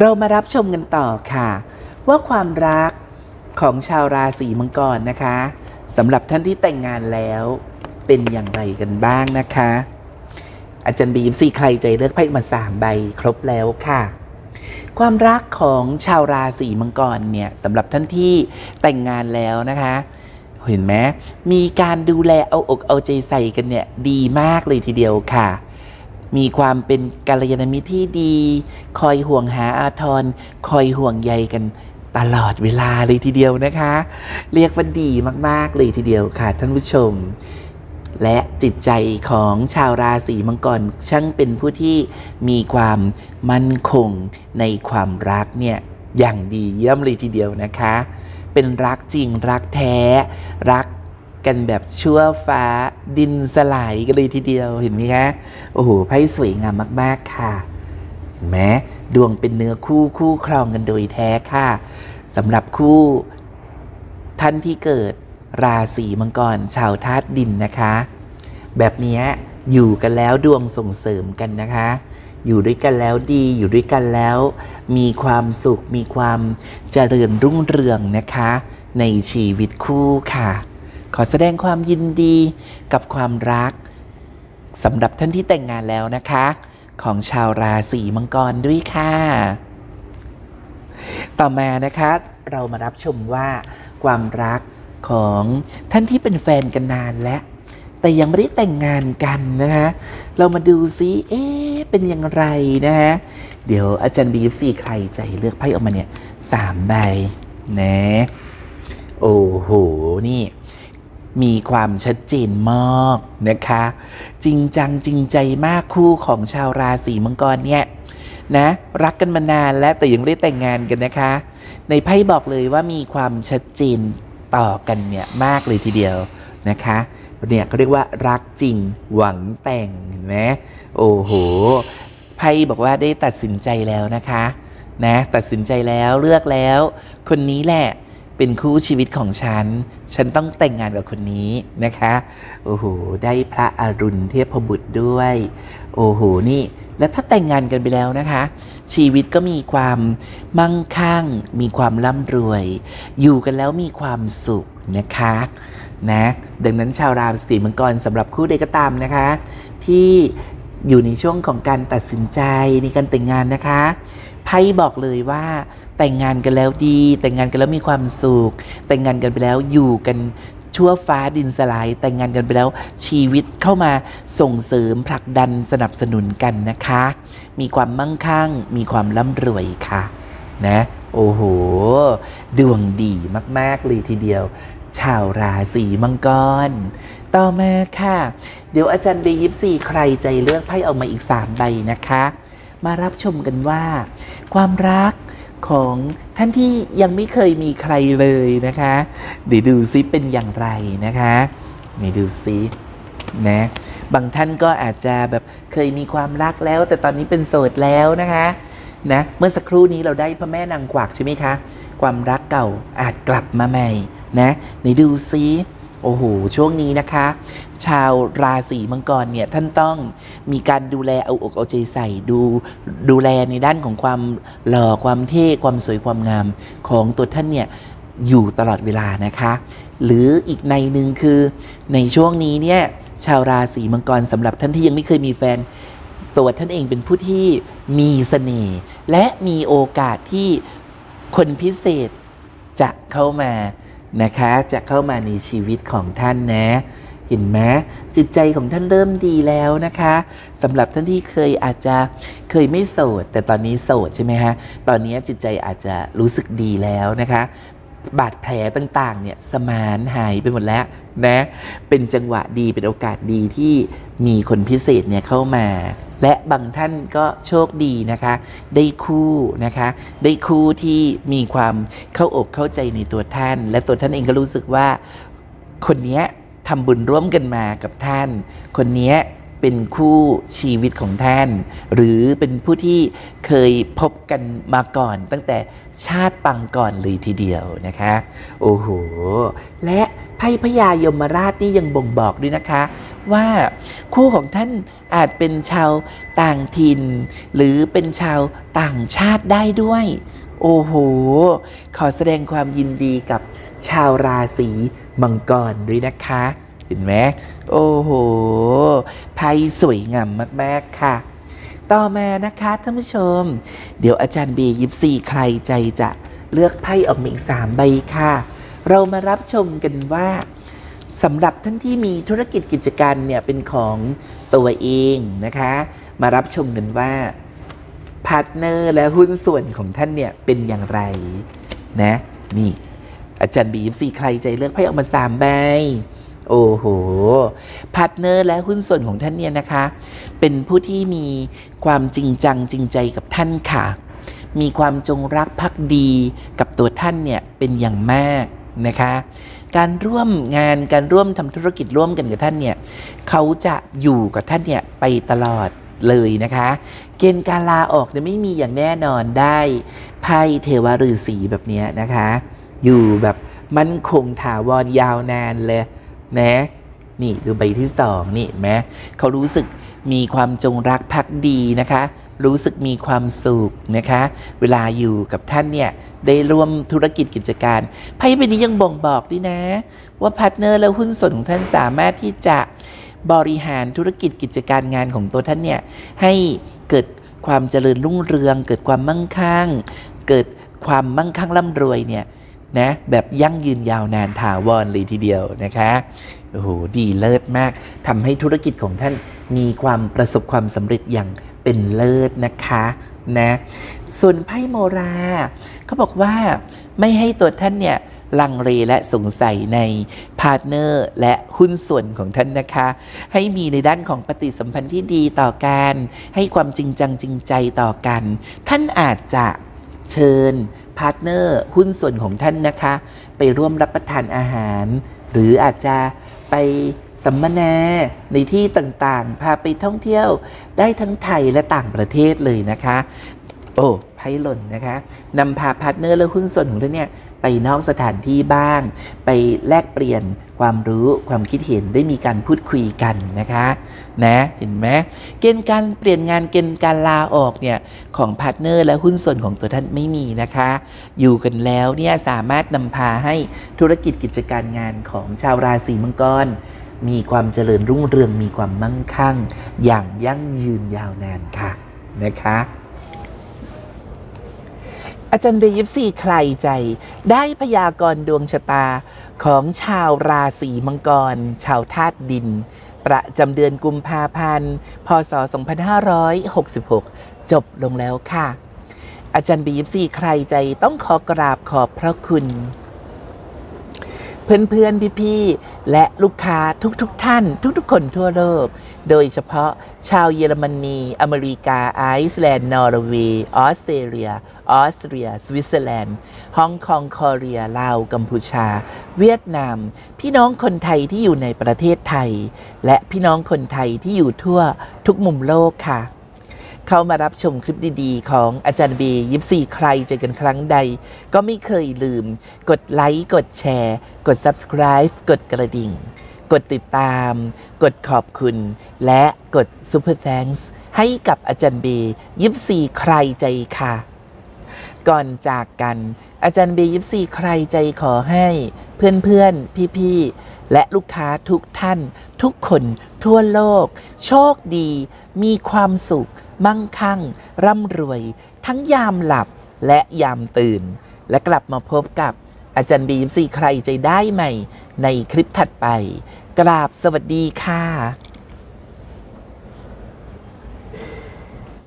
เรามารับชมกันต่อค่ะ ว่าความรักของชาวราศีมังกรนะคะสำหรับท่านที่แต่งงานแล้วเป็นอย่างไรกันบ้างนะคะ อาจารย์บีมซีใครใจเลือกไพ่มาสามใบครบแล้วค่ะ ความรักของชาวราศีมังกรเนี่ยสำหรับท่านที่แต่งงานแล้วนะคะ เห็นไหมมีการดูแลเอาอกเอาใจใส่กันเนี่ยดีมากเลยทีเดียวค่ะ มีความเป็นกัลยาณมิตรที่ดี คอยห่วงหาอาทร คอยห่วงใยกันตลอดเวลาเลยทีเดียวนะคะ เรียกว่าดีมากๆเลยทีเดียวค่ะท่านผู้ชม และจิตใจของชาวราศีมังกรช่างเป็นผู้ที่มีความมั่นคงในความรักเนี่ยอย่างดีเยี่ยมเลยทีเดียวนะคะ เป็นรักจริงรักแท้ รัก กันแบบชั่วฟ้าดินสลายกันเลยทีเดียวเห็นไหมคะโอ้โหไพ่สวยงามมาก ๆ ค่ะเห็นไหมดวงเป็นเนื้อคู่คู่ครองกันโดยแท้ค่ะสำหรับคู่ท่านที่เกิดราศีมังกรชาวธาตุดินนะคะ แบบนี้อยู่กันแล้วดวงส่งเสริมกันนะคะ อยู่ด้วยกันแล้วดีอยู่ด้วยกันแล้ว มีความสุขมีความเจริญรุ่งเรืองนะคะ ในชีวิตคู่ค่ะ ขอแสดงความยินดีกับความรักสำหรับท่านที่แต่งงานแล้วนะคะ ของชาวราศีมังกรด้วยค่ะ ต่อมานะคะ เรามารับชมว่าความรักของท่านที่เป็นแฟนกันนานแล้วแต่ยังไม่ได้แต่งงานกันนะคะ เรามาดูซิเอ๊ะเป็นอย่างไรนะฮะเดี๋ยวอาจารย์บีฟซีใครใจเลือกไพ่ออกมาเนี่ยสามใบนะโอ้โหนี่ มีความชัดเจนมากนะคะ จริงจังจริงใจมากคู่ของชาวราศีมังกรเนี่ยนะรักกันมานานแล้วแต่ยังไม่ได้แต่งงานกันนะคะ ในไพ่บอกเลยว่ามีความชัดเจนต่อกันเนี่ยมากเลยทีเดียวนะคะเนี่ยเขาเรียกว่ารักจริงหวังแต่งเห็นไหมโอ้โหไพ่บอกว่าได้ตัดสินใจแล้วนะคะนะตัดสินใจแล้วเลือกแล้ว คนนี้แหละ เป็นคู่ชีวิตของฉัน ฉันต้องแต่งงานกับคนนี้นะคะ โอ้โห ได้พระอรุณเทพบุตรด้วย โอ้โห นี่ แล้วถ้าแต่งงานกันไปแล้วนะคะ ชีวิตก็มีความมั่งคั่ง มีความร่ำรวย อยู่กันแล้วมีความสุขนะคะนะดังนั้นชาวราศีมังกรสำหรับคู่ใดก็ตามนะคะ ที่อยู่ในช่วงของการตัดสินใจในการแต่งงานนะคะ ไพ่บอกเลยว่าแต่งงานกันแล้วดี แต่งงานกันแล้วมีความสุข แต่งงานกันไปแล้วอยู่กันชั่วฟ้าดินสลายแต่งงานกันไปแล้วชีวิตเข้ามาส่งเสริมผลักดันสนับสนุนกันนะคะ มีความมั่งคั่ง มีความร่ำรวยค่ะ นะ โอ้โห ดวงดีมาก ๆ เลยทีเดียว ชาวราศีมังกร ต่อมาค่ะ เดี๋ยวอาจารย์เบยิปซีใครใจเลือกไพ่ออกมาอีก 3 ใบนะคะ มารับชมกันว่า ความรักของท่านที่ยังไม่เคยมีใครเลยนะคะเดี๋ยวดูซิเป็นอย่างไรนะคะนี่ดูซินะบางท่านก็อาจจะแบบเคยมีความรักแล้ว แต่ตอนนี้เป็นโสดแล้วนะคะนะเมื่อสักครู่นี้เราได้พระแม่นางกวักใช่ไหมคะ ความรักเก่าอาจกลับมาใหม่นะไหนดูซิ โอ้โห ช่วงนี้นะคะ ชาวราศีมังกรเนี่ยท่านต้องมีการดูแลเอาอกเอาใจใส่ดูดูแลในด้านของความหล่อความเท่ความสวยความงามของตัวท่านเนี่ยอยู่ตลอดเวลานะคะ หรืออีกในหนึ่งคือในช่วงนี้เนี่ยชาวราศีมังกรสำหรับท่านที่ยังไม่เคยมีแฟนตัวท่านเองเป็นผู้ที่มีเสน่ห์และมีโอกาสที่คนพิเศษจะเข้ามา นะคะ จะเข้ามาในชีวิตของท่านนะ เห็นไหมจิตใจของท่านเริ่มดีแล้วนะคะสำหรับท่านที่เคยอาจจะเคยไม่โสด แต่ตอนนี้โสดใช่ไหมฮะตอนนี้จิตใจอาจจะรู้สึกดีแล้วนะคะ บาดแผลต่างๆเนี่ยสมานหายไปหมดแล้วนะเป็นจังหวะดีเป็นโอกาสดีที่มีคนพิเศษเนี่ยเข้ามา และบางท่านก็โชคดีนะคะ ได้คู่นะคะ ได้คู่ที่มีความเข้าอกเข้าใจในตัวท่าน และตัวท่านเองก็รู้สึกว่า คนนี้ทำบุญร่วมกันมากับท่าน คนนี้ เป็นคู่ชีวิตของท่าน หรือเป็นผู้ที่เคยพบกันมาก่อน ตั้งแต่ชาติปังก่อนเลยทีเดียวนะคะ โอ้โห และไพ่พญายมราชนี่ยังบ่งบอกด้วยนะคะ ว่าคู่ของท่านอาจเป็นชาวต่างถิ่น หรือเป็นชาวต่างชาติได้ด้วย โอ้โห ขอแสดงความยินดีกับชาวราศีมังกรด้วยนะคะ เห็นไหมโอ้โหไพ่สวยงามมาก ๆ ค่ะ ต่อมานะคะท่านผู้ชม เดี๋ยวอาจารย์บย์ยิปซีใครใจจะเลือกไพ่ออกมาอีกสามใบค่ะ เรามารับชมกันว่าสำหรับท่านที่มีธุรกิจกิจการเนี่ยเป็นของตัวเองนะคะ มารับชมกันว่าพาร์ทเนอร์และหุ้นส่วนของท่านเนี่ยเป็นอย่างไรนะนี่อาจารย์บีฟซีใครใจเลือกไพ่ออกมาสามใบ โอ้โห พาร์ทเนอร์และหุ้นส่วนของท่านเนี่ยนะคะ เป็นผู้ที่มีความจริงจังจริงใจกับท่านค่ะ มีความจงรักภักดีกับตัวท่านเนี่ยเป็นอย่างมากนะคะ การร่วมงานการร่วมทำธุรกิจร่วมกันกับท่านเนี่ยเขาจะอยู่กับท่านเนี่ยไปตลอดเลยนะคะ เกณฑ์การลาออกเนี่ยไม่มีอย่างแน่นอนได้ไพ่เทวฤาษีแบบนี้นะคะ อยู่แบบมั่นคงถาวรยาวนานเลย นะนี่ดูใบที่สองนี่เห็นไหมเขารู้สึกมีความจงรักภักดีนะคะ รู้สึกมีความสุขนะคะ เวลาอยู่กับท่านเนี่ยได้ร่วมธุรกิจกิจการไพ่ใบนี้ยังบ่งบอกด้วยนะ ว่าพาร์ทเนอร์และหุ้นส่วนของท่านสามารถที่จะบริหารธุรกิจกิจการงานของตัวท่านเนี่ยให้เกิดความเจริญรุ่งเรือง เกิดความมั่งคั่ง เกิดความมั่งคั่งร่ำรวยเนี่ย นะแบบยั่งยืนยาวนานถาวรเลยทีเดียวนะคะโอ้โหดีเลิศมากทำให้ธุรกิจของท่านมีความประสบความสำเร็จอย่างเป็นเลิศนะคะนะส่วนไพ่โมราเขาบอกว่าไม่ให้ตัวท่านเนี่ยลังเลและสงสัยในพาร์ทเนอร์และหุ้นส่วนของท่านนะคะ ให้มีในด้านของปฏิสัมพันธ์ที่ดีต่อกัน ให้ความจริงจังจริงใจต่อกัน ท่านอาจจะเชิญ พาร์ทเนอร์หุ้นส่วนของท่านนะคะ ไปร่วมรับประทานอาหาร หรืออาจจะไปสัมมนาในที่ต่างๆ พาไปท่องเที่ยวได้ทั้งไทยและต่างประเทศเลยนะคะ โอ้ ไพ่หล่นนะคะนำพาพาร์ทเนอร์และหุ้นส่วนของท่านเนี่ยไปนอกสถานที่บ้าง ไปแลกเปลี่ยนความรู้ความคิดเห็นได้มีการพูดคุยกันนะคะนะเห็นไหมเกณฑ์การเปลี่ยนงานเกณฑ์การลาออกเนี่ยของพาร์ทเนอร์และหุ้นส่วนของตัวท่านไม่มีนะคะ อยู่กันแล้วเนี่ยสามารถนำพาให้ธุรกิจกิจการงานของชาวราศีมังกรมีความเจริญรุ่งเรืองมีความมั่งคั่ง อย่างยั่งยืนยาวนานค่ะนะคะ อาจารย์เบยิปซีใครใจ ได้พยากรณ์ดวงชะตาของชาวราศีมังกร ชาวธาตุดิน ประจำเดือนกุมภาพันธ์ พศ 2566 จบลงแล้วค่ะ อาจารย์เบยิปซีใครใจต้องขอกราบขอบพระคุณ เพื่อนๆ พี่ๆ และลูกค้าทุกๆทท่าน ทุกๆ คนทั่วโลก โดยเฉพาะชาวเยอรมนี อเมริกา ไอซ์แลนด์ นอร์เวย์ ออสเตรเลีย ออสเตรีย สวิตเซอร์แลนด์ ฮ่องกงคอเรีย ลาว กัมพูชา เวียดนาม พี่น้องคนไทยที่อยู่ในประเทศไทย และพี่น้องคนไทยที่อยู่ทั่วทุกมุมโลกค่ะ เข้ามารับชมคลิปดีๆ ของอาจารย์เบย์ยิปซีใครเจอกันครั้งใด ก็ไม่เคยลืม กดไลค์ กดแชร์ กด Subscribe กดกระดิ่ง กดติดตาม กดขอบคุณ และกด Super Thanks ให้กับอาจารย์เบย์ยิปซีใครใจค่ะ ก่อนจากกัน อาจารย์เบย์ยิปซีใครใจขอให้เพื่อนๆ พี่ๆ และลูกค้าทุกท่าน ทุกคนทั่วโลก โชคดี มีความสุข มั่งคั่ง ร่ำรวย ทั้งยามหลับและยามตื่น และกลับมาพบกับอาจารย์บีมซีใครใจได้ใหม่ ในคลิปถัดไป กราบสวัสดีค่ะ